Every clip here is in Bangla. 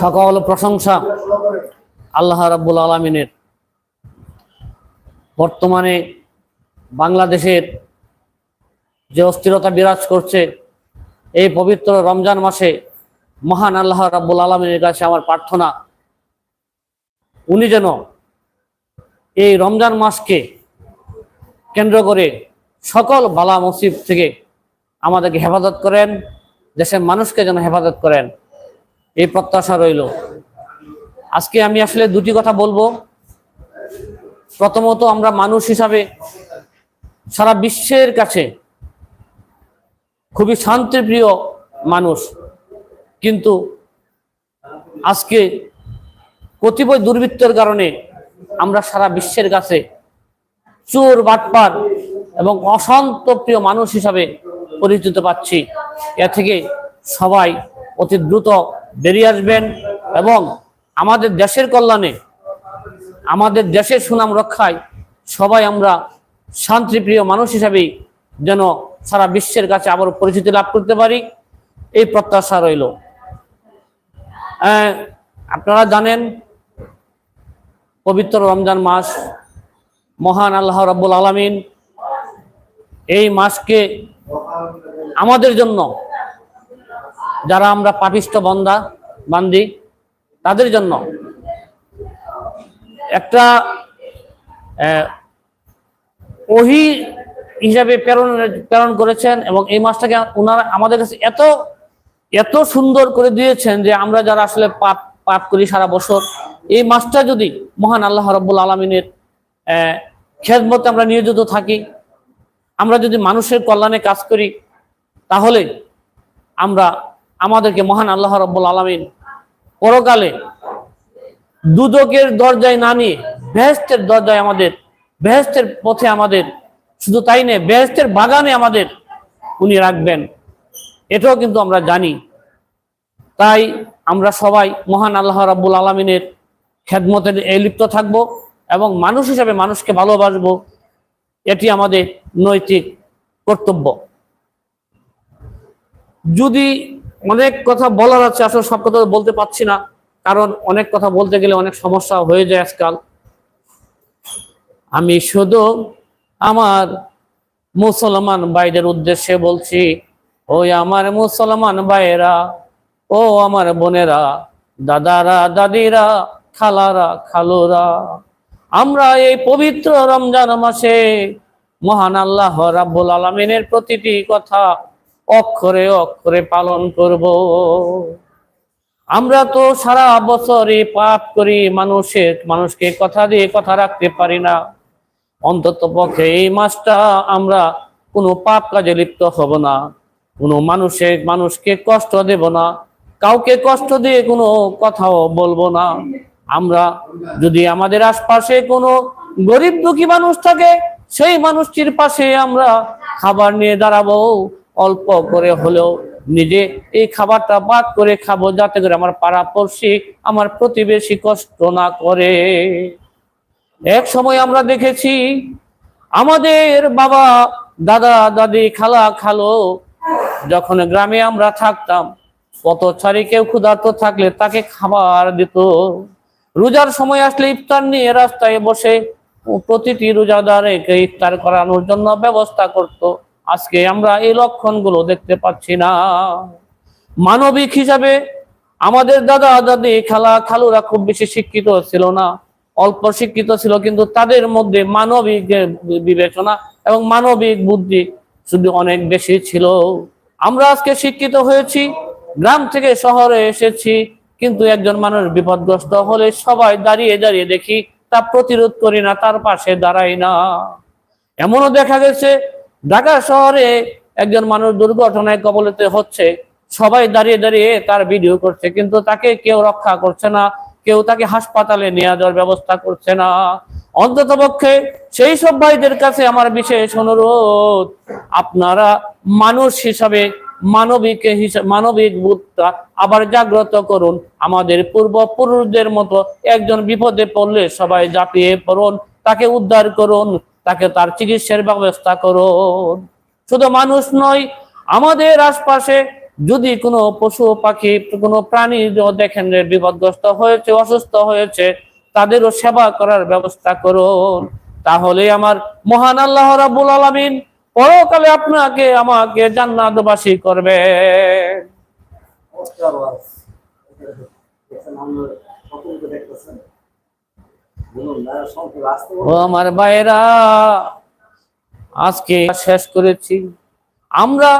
সকল প্রশংসা আল্লাহ রাব্বুল আলমিনের। বর্তমানে বাংলাদেশের যে অস্থিরতা বিরাজ করছে, এই পবিত্র রমজান মাসে মহান আল্লাহ রাব্বুল আলমিনের কাছে আমার প্রার্থনা, উনি যেন এই রমজান মাসকে কেন্দ্র করে সকল বালা মসিব থেকে আমাদেরকে হেফাজত করেন, দেশের মানুষকে যেন হেফাজত করেন। এই প্রত্যাশা রইল। আজকে আমি আসলে দুটি কথা বলব। প্রথমত আমরা মানুষ হিসাবে সারা বিশ্বের কাছে খুবই শান্তিপ্রিয় মানুষ। কিন্তু আজকে কতিপয় দুর্বৃত্তের কারণে আমরা সারা বিশ্বের কাছে চোর, বাটপার এবং অশান্ত প্রিয় মানুষ হিসাবে পরিচিত পাচ্ছি। এ থেকে সবাই অতি দ্রুত বেরিয়ে আসবেন এবং আমাদের দেশের কল্যাণে, আমাদের দেশের সুনাম রক্ষায় সবাই আমরা শান্তিপ্রিয় মানুষ হিসাবেই যেন সারা বিশ্বের কাছে আবার পরিচিতি লাভ করতে পারি। এই প্রত্যাশা রইল। আপনারা জানেন, পবিত্র রমজান মাস মহান আল্লাহ রাব্বুল আলামিন এই মাসকে আমাদের জন্য, যারা আমরা পাপিষ্ট বন্দা, বান্দি, তাদের জন্য একটা ওহি হিসাবে প্রেরণ প্রেরণ করেছেন এবং এই মাসটাকে ওনারা আমাদের কাছে এত এত সুন্দর করে দিয়েছেন যে আমরা যারা আসলে পাপ পাপ করি সারা বছর, এই মাসটা যদি মহান আল্লাহ রব্বুল আলমিনের খেদমতে আমরা নিয়োজিত থাকি, আমরা যদি মানুষের কল্যাণে কাজ করি, তাহলে আমরা আমাদেরকে মহান আল্লাহ রব্বুল আলমিন পরকালে দুদকের দরজায় না নিয়ে বেহেস্তের দরজায় আমাদের, বেহেস্তের পথে আমাদের, শুধু তাই নেই বেহেস্তের বাগানে আমাদের উনি রাখবেন। এটাও কিন্তু আমরা জানি। তাই আমরা সবাই মহান আল্লাহ রাব্বুল আলমিনের খেদমতে এ লিপ্ত থাকব। এবং মানুষ হিসাবে মানুষকে ভালোবাসবো, এটি আমাদের নৈতিক কর্তব্য। যদি অনেক কথা বলার আছে, আসলে সব কথা বলতে পারছি না, কারণ অনেক কথা বলতে গেলে অনেক সমস্যা হয়ে যায় আজকাল। আমি শুধু আমার মুসলমান ভাইদের উদ্দেশ্যে বলছি, ওই আমার মুসলমান ভাইয়েরা, ও আমার বোনেরা, দাদারা, দাদিরা, খালারা, খালুরা আমরা এই পবিত্র রমজান মাসে মহান আল্লাহ রাব্বুল আলমিনের প্রতিটি কথা অক্ষরে অক্ষরে পালন করব। আমরা তো সারা বছরই পাপ করি, মানুষের, মানুষকে কথা দিয়ে কথা রাখতে পারি না। অন্তত পক্ষে এই মাসটা আমরা কোনো পাপ কাজে লিপ্ত হব না। কোনো মানুষের মানুষকে কষ্ট দেব না। কাউকে কষ্ট দিয়ে কোনো কথাও বলব না। আমরা যদি আমাদের আশপাশে কোনো গরিব দুঃখী মানুষ থাকে, সেই মানুষটির পাশে আমরা খাবার নিয়ে দাঁড়াবো। অল্প করে হলেও নিজে এই খাবারটা বাদ করে খাব, যাতে করে আমার পাড়াপড়শি আমার প্রতিবেশী কষ্ট না করে। এক সময় আমরা দেখেছি, আমাদের বাবা, দাদা, দাদি খালা খালো। যখন গ্রামে আমরা থাকতাম কত ছাড়ি কেউ ক্ষুধার্ত থাকলে তাকে খাবার দিত। রোজার সময় আসলে ইফতার নিয়ে রাস্তায় বসে প্রতিটি রোজাদারকে ইফতার করানোর জন্য ব্যবস্থা করত। আজকে আমরা এই লক্ষণগুলো দেখতে পাচ্ছি না। মানবিক হিসাবে আমাদের দাদা দাদি খালা খালুরা খুব বেশি শিক্ষিত ছিল না, অল্প শিক্ষিত ছিল, কিন্তু তাদের মধ্যে মানবিক বিবেচনা এবং মানবিক বুদ্ধি শুধু অনেক বেশি ছিল। আমরা আজকে শিক্ষিত হয়েছি, গ্রাম থেকে শহরে এসেছি কিন্তু একজন মানুষ বিপদগ্রস্ত হলে সবাই দাঁড়িয়ে দাঁড়িয়ে দেখি, তা প্রতিরোধ করি না, তার পাশে দাঁড়াই না। এমনও দেখা গেছে, ঢাকা শহরে একজন মানুষ দুর্ঘটনায় কবলিত হচ্ছে, সবাই দাঁড়িয়ে দাঁড়িয়ে তার ভিডিও করছে, কিন্তু তাকে কেউ রক্ষা করছে না, কেউ তাকে হাসপাতালে নিয়ে যাওয়ার ব্যবস্থা করছে না। অন্তত পক্ষে সেই সব ভাইদের কাছে আমার বিশেষ অনুরোধ, আপনারা মানুষ হিসাবে মানবিক মানবিক বোধটা আবার জাগ্রত করুন। আমাদের পূর্বপুরুষদের মতো একজন বিপদে পড়লে সবাই জাপিয়ে পড়ুন। তাকে উদ্ধার করুন, তাকে তার চিকিৎসার ব্যবস্থা করুন। শুধু মানুষ নয়, আমাদের আশপাশে যদি কোনো পশু পাখি, কোনো প্রাণী দেখেন বিপদগ্রস্ত হয়েছে, অসুস্থ হয়েছে, তাদেরও সেবা করার ব্যবস্থা করুন। তাহলে আমার মহান আল্লাহ রাব্বুল আলামিন পরকালে আপনাকে আমাকে জান্নাতবাসী করবে। ও আমার ভাইরা আজকে শেষ করেছি। আমরা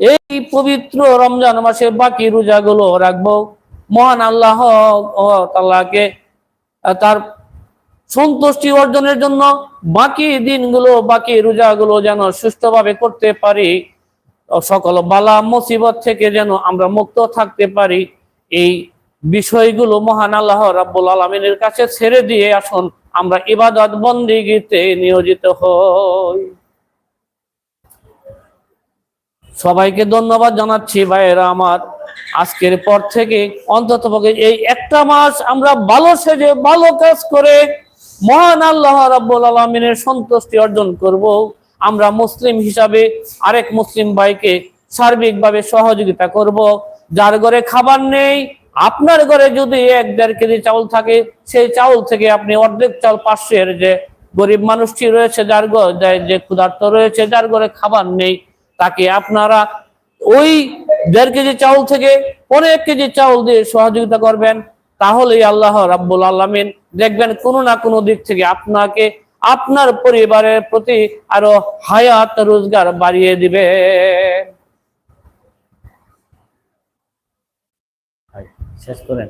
এই পবিত্র রমজান মাসে বাকি রোজাগুলো রাখব। মহান আল্লাহ তার সন্তুষ্টি অর্জনের জন্য বাকি দিনগুলো, বাকি রোজাগুলো যেন সুষ্ঠুভাবে করতে পারি। সকল বালা মুসিবত থেকে যেন আমরা মুক্ত থাকতে পারি। এই বিষয়গুলো মহান আল্লাহ রাব্বুল আলমিনের কাছে ছেড়ে দিয়ে আসুন। আমরা ইবাদত বন্দিগিতে নিয়োজিত হই। সবাইকে ধন্যবাদ জানাচ্ছি ভাইয়েরা আমার। আজকের পর থেকে অন্তত এই একটা মাস আমরা ভালো সেজে, ভালো কাজ করে মহান আল্লাহ রাব্বুল আলমিনের সন্তুষ্টি অর্জন করব। আমরা মুসলিম হিসাবে আরেক মুসলিম ভাইকে সার্বিকভাবে সহযোগিতা করব। যার ঘরে খাবার নেই, আপনার ঘরে যদি এক দেড় কেজি চাউল থাকে, সেই চাউল থেকে আপনি অর্ধেক চাল পাশের যে গরিব মানুষটি রয়েছে, যার ঘর- যে- ক্ষুধার্ত রয়েছে, যার ঘরে খাবার নেই, তাকে আপনারা ওই দেড় কেজি চাউল থেকে পনেরো কেজি চাউল দিয়ে সহযোগিতা করবেন। তাহলেই আল্লাহ রাব্বুল আলামিন দেখবেন কোনো না কোনো দিক থেকে আপনাকে আপনার পরিবারের প্রতি আরও হায়াত, রোজগার বাড়িয়ে দিবে। শেষ করেন।